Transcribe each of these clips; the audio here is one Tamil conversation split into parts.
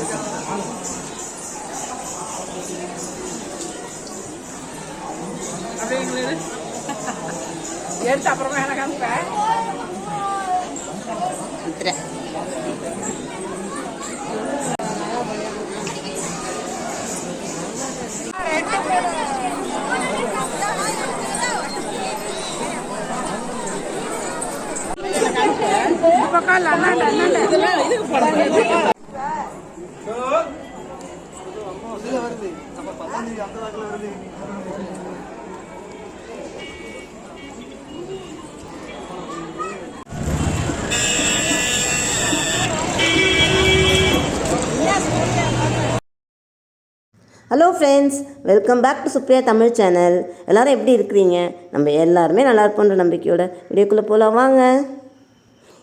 அப்படியே எங்களுக்கு எடுத்து அப்புறமா எனக்கு அனுப்பேன் எடுத்துறேன் இந்த பக்கம் இல்லை அண்ணாண்ட அண்ணாண்ட இதெல்லாம் இதுக்கு போடுறேன் hello friends welcome back to Supriya Tamil channel எல்லோரும் எப்படி இருக்கிறீங்க? நம்ம எல்லாருமே நல்லா இருப்போன்ற நம்பிக்கையோட வீடியோக்குள்ளே போகலாம் வாங்க.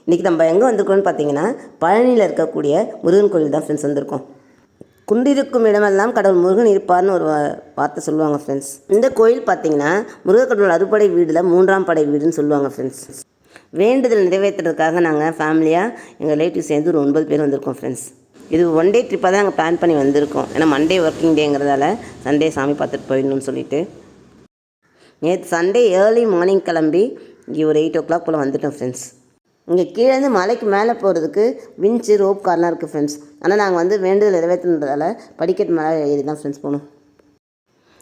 இன்றைக்கி நம்ம எங்கே வந்திருக்கோம்னு பார்த்தீங்கன்னா பழனியில் இருக்கக்கூடிய முருகன் கோயில் தான் ஃப்ரெண்ட்ஸ் வந்திருக்கோம். குண்டிருக்கும் இடமெல்லாம் கடவுள் முருகன் இருப்பார்னு ஒரு வார்த்தை சொல்லுவாங்க ஃப்ரெண்ட்ஸ் இந்த கோயில் பார்த்தீங்கன்னா முருகக்கடவுள் அறுபடை வீடில் மூன்றாம் படை வீடுன்னு சொல்லுவாங்க ஃப்ரெண்ட்ஸ் வேண்டுதல் நிறைவேற்றுறதுக்காக நாங்கள் ஃபேமிலியாக எங்கள் ரிலேட்டிவ் சேர்ந்து ஒரு ஒன்பது பேர் வந்திருக்கோம் ஃப்ரெண்ட்ஸ் இது ஒன் டே ட்ரிப்பாக தான் நாங்கள் பிளான் பண்ணி வந்திருக்கோம். ஏன்னா மண்டே ஒர்க்கிங் டேங்கிறதால சண்டே சாமி பார்த்துட்டு போயிடணும்னு சொல்லிட்டு. நேற்று சண்டே ஏர்லி மார்னிங் கிளம்பி இங்கே ஒரு எயிட் ஓ கிளாக் போல் வந்துட்டோம் ஃப்ரெண்ட்ஸ் இங்கே கீழேருந்து மலைக்கு மேலே போகிறதுக்கு விஞ்சு ரோப் கார்லாம் இருக்குது ஃப்ரெண்ட்ஸ் ஆனால் நாங்கள் வந்து வேண்டுதல் நிறைவேற்றுன்றதால படிக்கட் மேலே ஏறி தான் ஃப்ரெண்ட்ஸ் போகணும்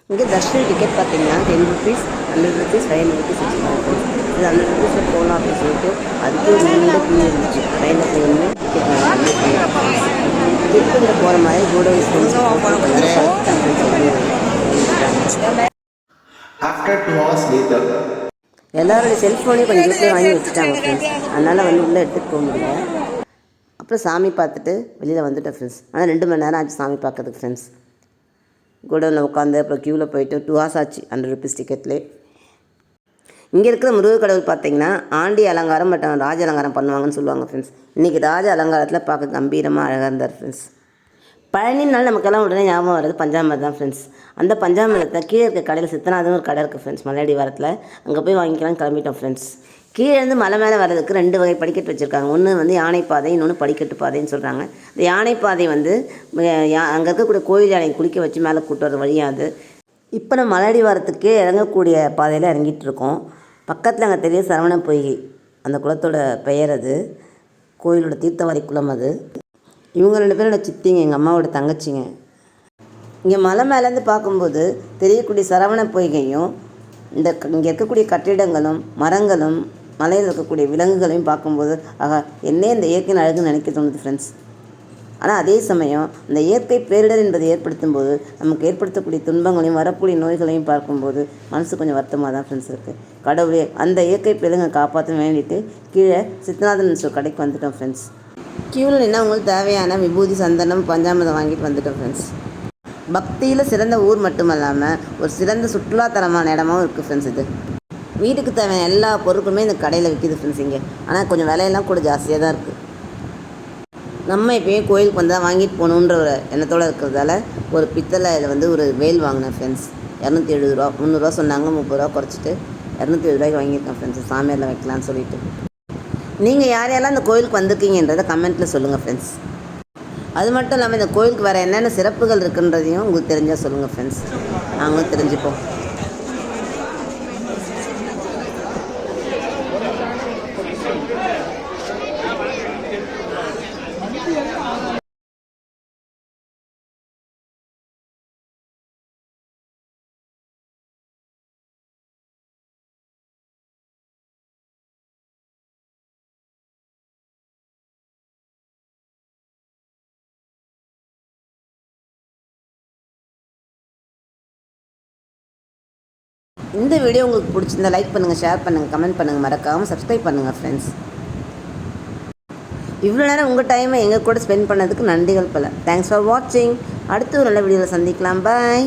இங்கே தர்ஷன் டிக்கெட் பார்த்தீங்கன்னா ten rupees hundred rupees five hundred rupees வச்சுருக்காங்க ஃப்ரெண்ட்ஸ் இது அந்த புதுசில் போகலாம் அப்படின்னு சொல்லிட்டு அதுக்கு நீண்ட கியூ இருந்துச்சு ட்ரெயினில் போகணும்னு டிக்கெட் திருப்பதியில் போகிற மாதிரி கூட ஃப்ரெண்ட்ஸ் After செல்ஃபோனையும் கொஞ்சம் வீட்டிலே வாங்கி வச்சுட்டாங்க ஃப்ரெண்ட்ஸ் அதனால் வந்து உள்ளே எடுத்துகிட்டு போக முடியல. அப்புறம் சாமி பார்த்துட்டு வெளியில் வந்துட்டேன் ஃப்ரெண்ட்ஸ் ஆனால் ரெண்டு மணி நேரம் ஆச்சு சாமி பார்க்கறதுக்கு ஃப்ரெண்ட்ஸ் கோடவுனில் உட்காந்து அப்புறம் க்யூவில் போயிட்டு டூ ஹவர்ஸ் ஆச்சு ஹண்ட்ரட் ருபீஸ் டிக்கெட்லேயே இங்கே இருக்கிற முருகர் கடவுள் பார்த்தீங்கன்னா ஆண்டி அலங்காரம் மற்றும் ராஜ அலங்காரம் பண்ணுவாங்கன்னு சொல்லுவாங்க ஃப்ரெண்ட்ஸ் இன்றைக்கி ராஜ அலங்காரத்தில் பார்க்க கம்பீரமாக அழகாக இருந்தார் ஃப்ரெண்ட்ஸ் பழனினால நமக்கெல்லாம் உடனே ஞாபகம் வர்றது பஞ்சாமிரம் தான் ஃப்ரெண்ட்ஸ் அந்த பஞ்சாமிரத்தை கீழே இருக்க கடையில் சித்தநாதன் ஒரு கடை இருக்குது ஃப்ரெண்ட்ஸ் மலையடி வாரத்தில். அங்கே போய் வாங்கிக்கலாம் கிளம்பிட்டோம் ஃப்ரெண்ட்ஸ் கீழேருந்து மலை மேலே வர்றதுக்கு ரெண்டு வகை படிக்கட்டு வச்சுருக்காங்க. ஒன்று வந்து யானை பாதை இன்னொன்று படிக்கட்டு பாதைன்னு சொல்கிறாங்க இந்த யானை பாதை வந்து அங்கே இருக்கக்கூடிய கோயில் யானை குளிக்க வச்சு மேலே கூட்டு வர வழியாக அது. இப்போ நம்ம மலையடி வாரத்துக்கே இறங்கக்கூடிய பாதையில் இறங்கிட்டு இருக்கோம். பக்கத்தில் அங்கே தெரிய சரவண பொய்கை அந்த குளத்தோட பெயர் அது. கோயிலோட தீர்த்தவாரி குளம் அது. இவங்க ரெண்டு பேரோட சித்திங்க எங்கள் அம்மாவோட தங்கச்சிங்க. இங்கே மலை மேலேருந்து பார்க்கும்போது தெரியக்கூடிய சரவண பொய்கையும் இந்த இங்கே இருக்கக்கூடிய கட்டிடங்களும் மரங்களும் மலையில் இருக்கக்கூடிய விலங்குகளையும் பார்க்கும்போது ஆகா என்ன இந்த இயற்கையின் அழகுன்னு நினைக்க தோணுது ஃப்ரெண்ட்ஸ் ஆனால் அதே சமயம் இந்த இயற்கை பேரிடர் என்பதை ஏற்படுத்தும் போது நமக்கு ஏற்படுத்தக்கூடிய துன்பங்களையும் வரக்கூடிய நோய்களையும் பார்க்கும்போது மனசு கொஞ்சம் வருத்தமாக தான் ஃப்ரெண்ட்ஸ் இருக்குது கடவுளே அந்த இயற்கை பேருங்க காப்பாற்ற வேண்டிட்டு கீழே சித்தநாதன் சொல் கடைக்கு வந்துட்டோம் ஃப்ரெண்ட்ஸ் கியூவில் நின்று அவங்களுக்கு தேவையான விபூதி சந்தனம் பஞ்சாமிரதம் வாங்கிட்டு வந்துட்டோம் ஃப்ரெண்ட்ஸ் பக்தியில் சிறந்த ஊர் மட்டுமல்லாமல் ஒரு சிறந்த சுற்றுலாத்தலமான இடமாவும் இருக்குது ஃப்ரெண்ட்ஸ் இது. வீட்டுக்கு தேவையான எல்லா பொருட்களுமே இந்த கடையில் விற்கிது ஃப்ரெண்ட்ஸ் இங்கே. ஆனால் கொஞ்சம் விலையெல்லாம் கூட ஜாஸ்தியாக தான் இருக்குது நம்ம எப்பயும் கோயிலுக்கு வந்தால் வாங்கிட்டு போகணுன்ற ஒரு எண்ணத்தோடு இருக்கிறதால ஒரு பித்தளை இதில் வந்து ஒரு வேல் வாங்கினேன் ஃப்ரெண்ட்ஸ் இரநூத்தி எழுபது ரூபா முந்நூறுரூவா சொன்னாங்க முப்பது ரூபா குறைச்சிட்டு இரநூத்தி எழுபது ரூபாய்க்கு வாங்கியிருக்கேன் ஃப்ரெண்ட்ஸ் சாமியாரில் வைக்கலான்னு சொல்லிட்டு. நீங்கள் யார் யாரெல்லாம் இந்த கோயிலுக்கு வந்திருக்கீங்கன்றதை கமெண்ட்டில் சொல்லுங்கள் ஃப்ரெண்ட்ஸ் அது மட்டும் இல்லாமல் இந்த கோயிலுக்கு வேறு என்னென்ன சிறப்புகள் இருக்குன்றதையும் உங்களுக்கு தெரிஞ்சால் சொல்லுங்கள் ஃப்ரெண்ட்ஸ் நாங்களும் தெரிஞ்சுப்போம். இந்த வீடியோ உங்களுக்கு பிடிச்சிருந்தா லைக் பண்ணுங்கள் ஷேர் பண்ணுங்கள் கமெண்ட் பண்ணுங்கள் மறக்காமல் சப்ஸ்கிரைப் பண்ணுங்கள் ஃப்ரெண்ட்ஸ் இவ்வளோ நேரம் உங்கள் டைமை எங்கள் கூட ஸ்பெண்ட் பண்ணதுக்கு நன்றிகள் பல. தேங்க்ஸ் ஃபார் வாட்சிங் அடுத்து ஒரு நல்ல வீடியோவில் சந்திக்கலாம். பாய்